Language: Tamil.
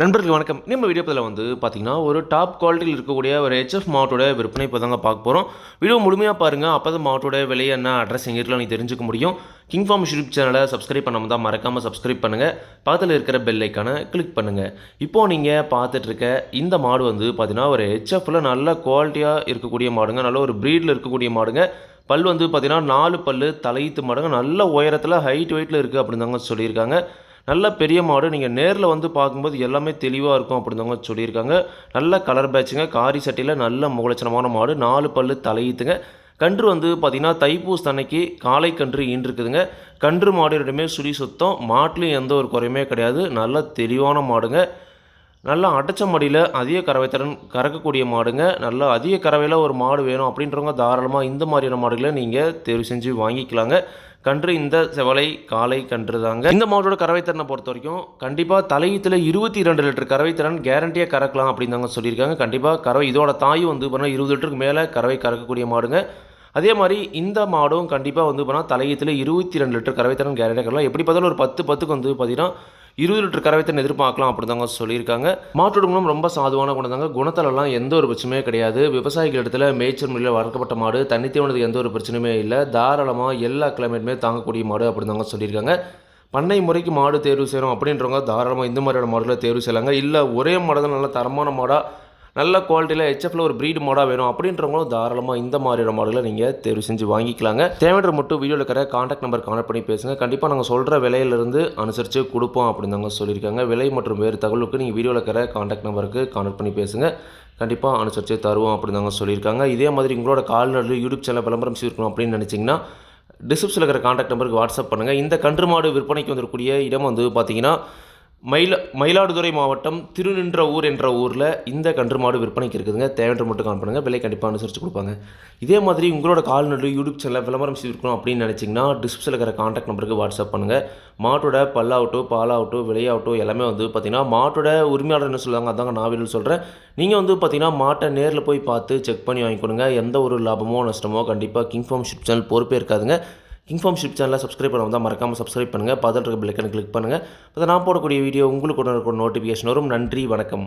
நண்பர்கள் வணக்கம். நம்ம வீடியோ பதில் வந்து பார்த்தீங்கன்னா ஒரு டாப் குவாலிட்டியில் இருக்கக்கூடிய ஒரு ஹெச்எஃப் மாட்டோட விற்பனை இப்போ தாங்க பார்க்க போகிறோம் வீடியோ முழுமையாக பாருங்கள் அப்போ தான் மாட்டோட விலை என்ன அட்ரஸ் எங்கே இருக்கலாம் நீங்கள் தெரிஞ்சுக்க முடியும். கிங் ஃபார்ம் யூடியூப் சேனலை சப்ஸ்கிரைப் பண்ணாமல் தான் மறக்காமல் சப்ஸ்கிரைப் பண்ணுங்கள் பக்கத்தில் இருக்கிற பெல் ஐக்கானை கிளிக் பண்ணுங்கள் இப்போது நீங்கள் பார்த்துட்ருக்க இந்த மாடு வந்து பார்த்தீங்கன்னா ஒரு ஹெச்எஃப்பில் நல்ல குவாலிட்டியாக இருக்கக்கூடிய மாடுங்க. நல்ல ஒரு ப்ரீடில் இருக்கக்கூடிய மாடுங்க. பல் வந்து பார்த்தீங்கன்னா நாலு பல் தலையீத்து மாடுங்க. நல்ல உயரத்தில் ஹைட் வெயிட்டில் இருக்குது அப்படின்னு தாங்க சொல்லியிருக்காங்க. நல்ல பெரிய மாடு. நீங்கள் நேரில் வந்து பார்க்கும்போது எல்லாமே தெளிவாக இருக்கும் அப்படிதாங்க சொல்லியிருக்காங்க. நல்ல கலர் பேட்சுங்க காரி சட்டியில் நல்ல முகலட்சணமான மாடு. நாலு பல்லு தலையீத்துங்க. கன்று வந்து பார்த்திங்கன்னா தைப்பூஸ் தன்னைக்கு காலை கன்று ஈன்றிருக்குதுங்க. கன்று மாடு ரெண்டுமே சுழி சுத்தம். மாட்டிலையும் எந்த ஒரு குறையுமே கிடையாது. நல்ல தெளிவான மாடுங்க. நல்லா அடைச்ச மடியில் அதிக கறவைத்திறன் கறக்கக்கூடிய மாடுங்க. நல்லா அதிக கறவையில் ஒரு மாடு வேணும் அப்படின்றவங்க தாராளமாக இந்த மாதிரியான மாடுகளை நீங்கள் தேர்வு செஞ்சு வாங்கிக்கலாங்க. கன்று இந்த செவலை காலை கன்று தாங்க. இந்த மாடோட கறவைத்திறனை பொறுத்த வரைக்கும் கண்டிப்பாக தலையீத்தில் இருபத்தி ரெண்டு லிட்டர் கறவைத்திறன் கேரண்டியாக கறக்கலாம் அப்படின்னு தாங்க சொல்லியிருக்காங்க. கண்டிப்பாக கறவை இதோட தாயும் வந்து பார்த்தீங்கன்னா இருபது லிட்டருக்கு மேலே கறவை கறக்கக்கூடிய மாடுங்க. அதே மாதிரி இந்த மாடும் கண்டிப்பாக வந்து பார்த்தீங்கன்னா தலையீத்தில் இருபத்தி ரெண்டு லிட்டர் கறவைத்திறன் கேரண்டியாக கறக்கலாம். எப்படி பார்த்தாலும் ஒரு பத்து பத்துக்கு வந்து பார்த்தீங்கன்னா இருபது லிட்டர் கறவைத்தன் எதிர்பார்க்கலாம் அப்படிதாங்க சொல்லியிருக்காங்க. மாட்டோட குணம் ரொம்ப சாதுவான குணம் தாங்க குணத்திலலாம் எந்த ஒரு பிரச்சனையுமே கிடையாது. விவசாயிகள் இடத்துல மேய்ச்சல் முறையில் வளர்க்கப்பட்ட மாடு தண்ணி தீவனத்துக்கு எந்த ஒரு பிரச்சனையுமே இல்லை. தாராளமாக எல்லா கிளைமேட்டுமே தாங்கக்கூடிய மாடு அப்படிதாங்க சொல்லியிருக்காங்க. பண்ணை முறைக்கு மாடு தேர்வு செய்கிறோம் அப்படின்றவங்க தாராளமாக இந்த மாதிரியான மாடுகளை தேர்வு செய்யலாங்க. இல்லை ஒரே மாடு தான் நல்ல தரமான மாடாக நல்ல குவாலிட்டியில் ஹெச்எஃப்ல ஒரு ப்ரீடு மாடாக வேணும் அப்படின்றவங்களும் தாராளமாக இந்த மாதிரியான மாடுகளை நீங்கள் தேர்வு செஞ்சு வாங்கிக்கலாங்க. தேவையான மட்டும் வீடியோவில் இருக்கிற காண்டாக்ட் நம்பர் கான்டாக்ட் பண்ணி பேசுங்க. கண்டிப்பாக நாங்கள் சொல்கிற விலையிலிருந்து அனுசரித்து கொடுப்போம் அப்படின்னு தாங்க சொல்லியிருக்காங்க. விலை மற்றும் வேறு தகவலுக்கு நீங்கள் வீடியோவில் இருக்கிற காண்டாக்ட் நம்பருக்கு கான்டாக்ட் பண்ணி பேசுங்க. கண்டிப்பாக அனுசரித்து தருவோம் அப்படின்னு தாங்க சொல்லியிருக்காங்க. இதே மாதிரி உங்களோட கால்நடை யூடியூப் சேனல் விளம்பரம் செய்யணும் அப்படின்னு நினச்சிங்கன்னா டிஸ்கிரிப்ஷனில் இருக்கிற காண்டாக்ட் நம்பருக்கு வாட்ஸ்அப் பண்ணுங்கள் இந்த கன்று மாடு விற்பனைக்கு வந்திருக்கக்கூடிய இடம் வந்து பார்த்திங்கன்னா மயில மயிலாடுதுறை மாவட்டம் திருநின்ற ஊர் என்ற ஊரில் இந்த கன்று மாடு விற்பனைக்கு இருக்குதுங்க. தேவையற்ற மட்டும் கால் பண்ணுங்கள் விலை கண்டிப்பாக அனுசரித்து கொடுப்பாங்க. இதே மாதிரி உங்களோட கால்நடை யூடியூப் சேனலில் விளம்பரம் செய்திருக்கணும் அப்படின்னு நினச்சிங்கன்னா டிஸ்கிரிப்ஷனில் இருக்கிற காண்டாக்ட் நம்பருக்கு வாட்ஸ்அப் பண்ணுங்கள் மாட்டோட பல்லாகட்டும் பாலாகட்டும் விலையாகட்டும் எல்லாமே வந்து பார்த்திங்கன்னா மாட்டோட உரிமையாளர் என்ன சொல்லுவாங்க அதாங்க நான் வீடு சொல்கிறேன் நீங்கள் வந்து பார்த்திங்கன்னா மாட்டை நேரில் போய் பார்த்து செக் பண்ணி வாங்கிக்கொடுங்க. எந்த ஒரு லாபமோ நஷ்டமோ கண்டிப்பாக கிங் ஃபார்ம் ஷிப் சேனல் பொறுப்பே இருக்காதுங்க. இன்ஃபார்ம் ஷிப் சேனலை சப்ஸ்கிரைப் பண்ண வந்தால் மறக்காமல் சப்ஸ்கிரைப் பண்ணுங்கள் பதில் இருக்க பிள்ளைக்கனை கிளிக் பண்ணுங்கள் அதை நான் போடக்கூடிய வீடியோ உங்களுக்கு உடனே நோட்டிஃபிகேஷன் வரும். நன்றி வணக்கம்.